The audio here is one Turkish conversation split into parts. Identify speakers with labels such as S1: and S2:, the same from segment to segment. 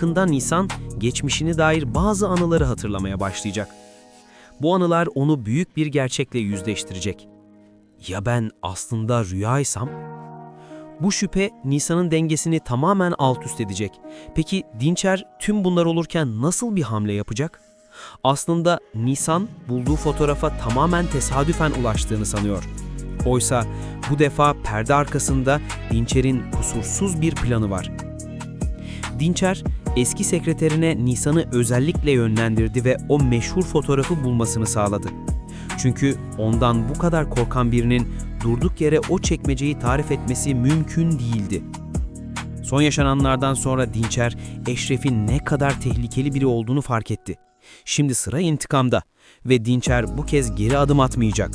S1: Yakında Nisan, geçmişine dair bazı anıları hatırlamaya başlayacak. Bu anılar onu büyük bir gerçekle yüzleştirecek. Ya ben aslında rüyaysam? Bu şüphe Nisan'ın dengesini tamamen alt üst edecek. Peki Dinçer tüm bunlar olurken nasıl bir hamle yapacak? Aslında Nisan bulduğu fotoğrafa tamamen tesadüfen ulaştığını sanıyor. Oysa bu defa perde arkasında Dinçer'in kusursuz bir planı var. Dinçer, eski sekreterine Nisan'ı özellikle yönlendirdi ve o meşhur fotoğrafı bulmasını sağladı. Çünkü ondan bu kadar korkan birinin durduk yere o çekmeceyi tarif etmesi mümkün değildi. Son yaşananlardan sonra Dinçer, Eşref'in ne kadar tehlikeli biri olduğunu fark etti. Şimdi sıra intikamda ve Dinçer bu kez geri adım atmayacak.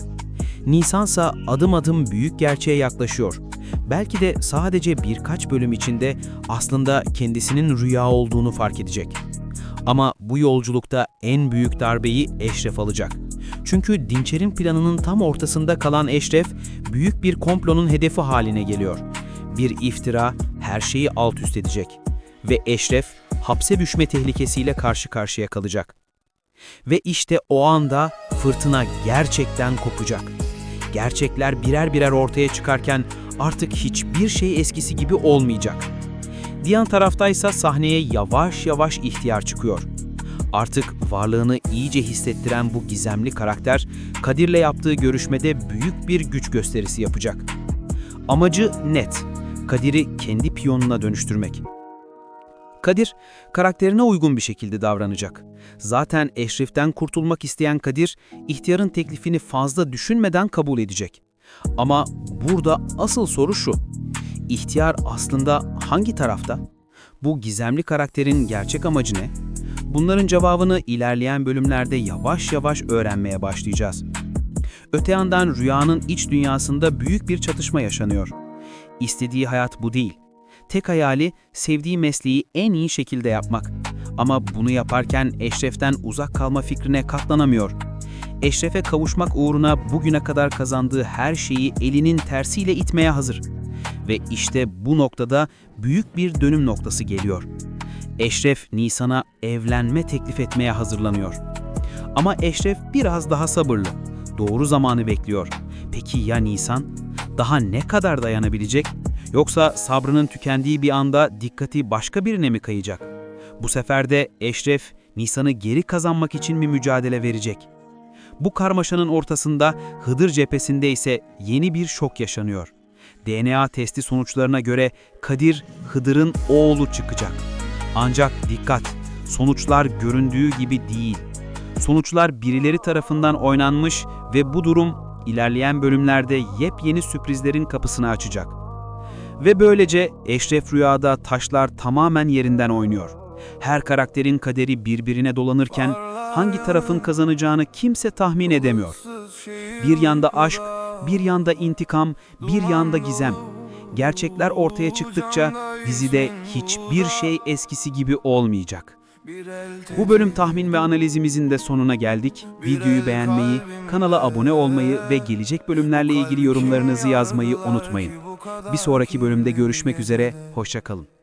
S1: Nisansa adım adım büyük gerçeğe yaklaşıyor. Belki de sadece birkaç bölüm içinde aslında kendisinin rüya olduğunu fark edecek. Ama bu yolculukta en büyük darbeyi Eşref alacak. Çünkü Dinçer'in planının tam ortasında kalan Eşref, büyük bir komplonun hedefi haline geliyor. Bir iftira her şeyi alt üst edecek. Ve Eşref, hapse düşme tehlikesiyle karşı karşıya kalacak. Ve işte o anda fırtına gerçekten kopacak. Gerçekler birer birer ortaya çıkarken artık hiçbir şey eskisi gibi olmayacak. Diğer taraftaysa sahneye yavaş yavaş ihtiyar çıkıyor. Artık varlığını iyice hissettiren bu gizemli karakter, Kadir'le yaptığı görüşmede büyük bir güç gösterisi yapacak. Amacı net, Kadir'i kendi piyonuna dönüştürmek. Kadir, karakterine uygun bir şekilde davranacak. Zaten Eşref'ten kurtulmak isteyen Kadir, ihtiyarın teklifini fazla düşünmeden kabul edecek. Ama burada asıl soru şu. İhtiyar aslında hangi tarafta? Bu gizemli karakterin gerçek amacı ne? Bunların cevabını ilerleyen bölümlerde yavaş yavaş öğrenmeye başlayacağız. Öte yandan rüyanın iç dünyasında büyük bir çatışma yaşanıyor. İstediği hayat bu değil. Tek hayali sevdiği mesleği en iyi şekilde yapmak. Ama bunu yaparken Eşref'ten uzak kalma fikrine katlanamıyor. Eşref'e kavuşmak uğruna bugüne kadar kazandığı her şeyi elinin tersiyle itmeye hazır. Ve işte bu noktada büyük bir dönüm noktası geliyor. Eşref Nisan'a evlenme teklif etmeye hazırlanıyor. Ama Eşref biraz daha sabırlı. Doğru zamanı bekliyor. Peki ya Nisan? Daha ne kadar dayanabilecek? Yoksa sabrının tükendiği bir anda dikkati başka birine mi kayacak? Bu sefer de Eşref, Nisan'ı geri kazanmak için mi mücadele verecek? Bu karmaşanın ortasında Hıdır cephesinde ise yeni bir şok yaşanıyor. DNA testi sonuçlarına göre Kadir, Hıdır'ın oğlu çıkacak. Ancak dikkat, sonuçlar göründüğü gibi değil. Sonuçlar birileri tarafından oynanmış ve bu durum ilerleyen bölümlerde yepyeni sürprizlerin kapısını açacak. Ve böylece Eşref Rüya'da taşlar tamamen yerinden oynuyor. Her karakterin kaderi birbirine dolanırken hangi tarafın kazanacağını kimse tahmin edemiyor. Bir yanda aşk, bir yanda intikam, bir yanda gizem. Gerçekler ortaya çıktıkça dizide hiçbir şey eskisi gibi olmayacak. Bu bölüm tahmin ve analizimizin de sonuna geldik. Videoyu beğenmeyi, kanala abone olmayı ve gelecek bölümlerle ilgili yorumlarınızı yazmayı unutmayın. Bir sonraki bölümde görüşmek üzere, hoşçakalın.